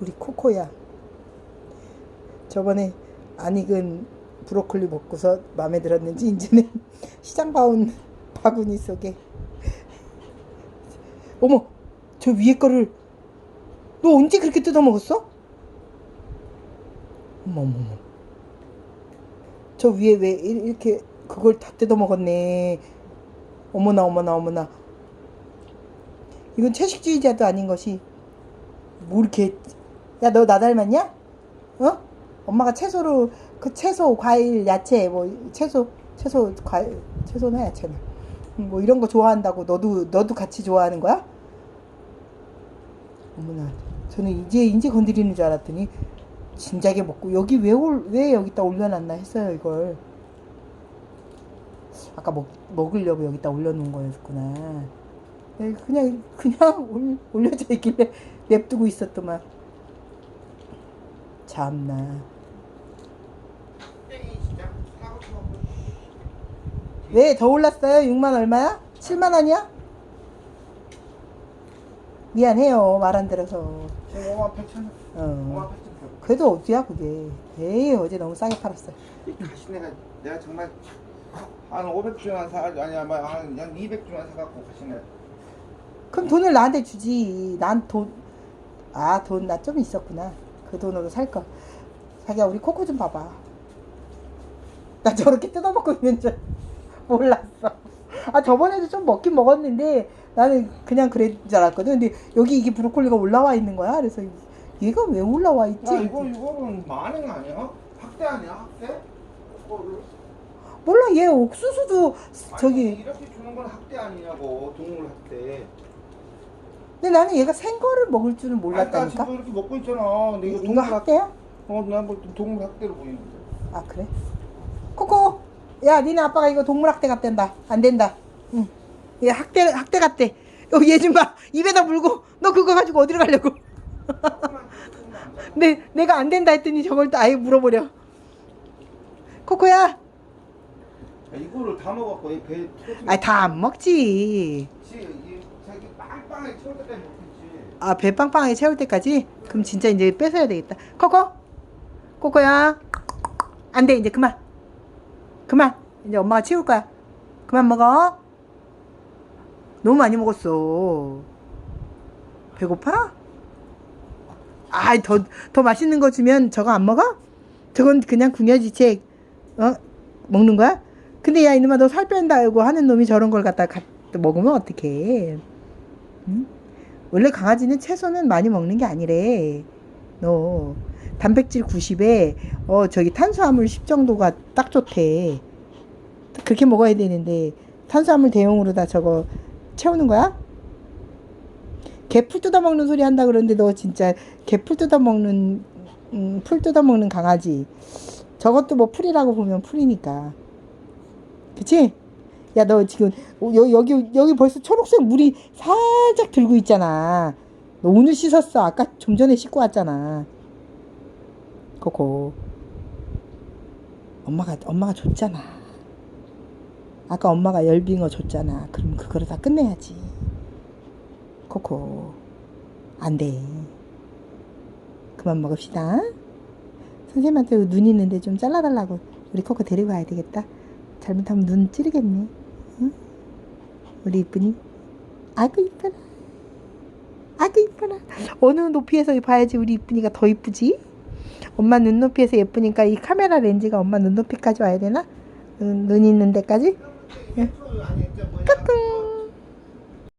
우리 코코야. 저번에 안 익은 브로콜리 먹고서 마음에 들었는지 이제는 시장 봐온 바구니 속에 어머 저 위에 거를 너 언제 그렇게 뜯어 먹었어? 어머 어머 저 위에 왜 이- 이렇게 그걸 다 뜯어 먹었네 어머나 어머나 어머나 이건 채식주의자도 아닌 것이 뭐 이렇게 야 너 나 닮았냐? 어? 엄마가 채소로 그 채소 과일 야채 뭐 채소 채소 과일 채소나 야채나 음, 뭐 이런 거 좋아한다고 너도 너도 같이 좋아하는 거야? 어머나 저는 이제 이제 건드리는 줄 알았더니 진작에 먹고 여기 왜, 올, 왜 여기다 올려놨나 했어요 이걸 아까 먹, 먹으려고 여기다 올려놓은 거였구나 네, 그냥 그냥 올, 올려져 있길래 냅두고 있었더만 참나 왜 더 올랐어요? 6만 얼마야? 7만 원이야? 미안해요 말 안 들어서 지금 5만 8천 원. 5만 어. 8천 원. 그래도 어디야 그게 에이 어제 너무 싸게 팔았어 이 가시네가 내가 정말 한 500주만 사 아니야 뭐한 200주만 사갖고 가시네. 그럼 돈을 나한테 주지 난 돈 아 돈 나 좀 있었구나 그 돈으로 살걸 자기야 우리 코코 좀 봐봐. 나 저렇게 뜯어먹고 있는 줄 몰랐어. 아 저번에도 좀 먹긴 먹었는데 나는 그냥 그랬 줄 알았거든. 근데 여기 이게 브로콜리가 올라와 있는 거야? 그래서 얘가 왜 올라와 있지? 야 이거 이거는 만행 아니야? 학대 아니야? 학대? 몰라 얘 옥수수도 저기 아니, 이렇게 주는 건 학대 아니냐고 동물 학대. 근데 나는 얘가 생거를 먹을 줄은 몰랐다니까? 지금 이렇게 먹고 있잖아. 근데 이거 이거 동물 학 학대야? 어, 난뭐 동물 학대로 보이는데. 아 그래? 코코! 야 니네 아빠가 이거 동물 학대 같댄다. 안 된다. 응 얘 학대 학대 같대. 얘좀 봐. 입에다 물고 너 그거 가지고 어디로 가려고? 내, 내가 안 된다 했더니 저걸 또 아예 물어버려. 코코야! 야, 이거를 다 먹었고 이배 터지면 아이 다안 먹지. 지- 빵빵하게 채울 때까지 먹겠지. 아 배 빵빵하게 채울 때까지? 그럼 진짜 이제 뺏어야 되겠다. 코코! 코코야! 안 돼 이제 그만. 그만. 이제 엄마가 치울 거야. 그만 먹어. 너무 많이 먹었어. 배고파? 아이 더, 더 맛있는 거 주면 저거 안 먹어? 저건 그냥 궁여지책. 어? 먹는 거야? 근데 야 이놈아 너 살 뺀다고 하는 놈이 저런 걸 갖다 가, 먹으면 어떡해 응? 원래 강아지는 채소는 많이 먹는 게 아니래. 너 단백질 90에 어 저기 탄수화물 10 정도가 딱 좋대. 그렇게 먹어야 되는데 탄수화물 대용으로 다 저거 채우는 거야? 개풀 뜯어 먹는 소리 한다 그러는데 너 진짜 개풀 뜯어 먹는 음, 풀 뜯어 먹는 강아지. 저것도 뭐 풀이라고 보면 풀이니까. 그치? 야, 너 지금 여, 여기 여기 벌써 초록색 물이 살짝 들고 있잖아. 너 오늘 씻었어. 아까 좀 전에 씻고 왔잖아. 코코. 엄마가 엄마가 줬잖아. 아까 엄마가 열빙어 줬잖아. 그럼 그거를 다 끝내야지. 코코. 안 돼. 그만 먹읍시다. 선생님한테 눈 있는데 좀 잘라달라고 우리 코코 데리고 가야 되겠다. 잘못하면 눈 찌르겠네. 응? 우리 이쁜이? 아구 이뻐라. 아구 이뻐라. 어느 높이에서 봐야지 우리 이쁜이가 더 이쁘지? 엄마 눈높이에서 예쁘니까 이 카메라 렌즈가 엄마 눈높이까지 와야 되나? 눈, 눈 있는 데까지? 뭐냐? 까꿍.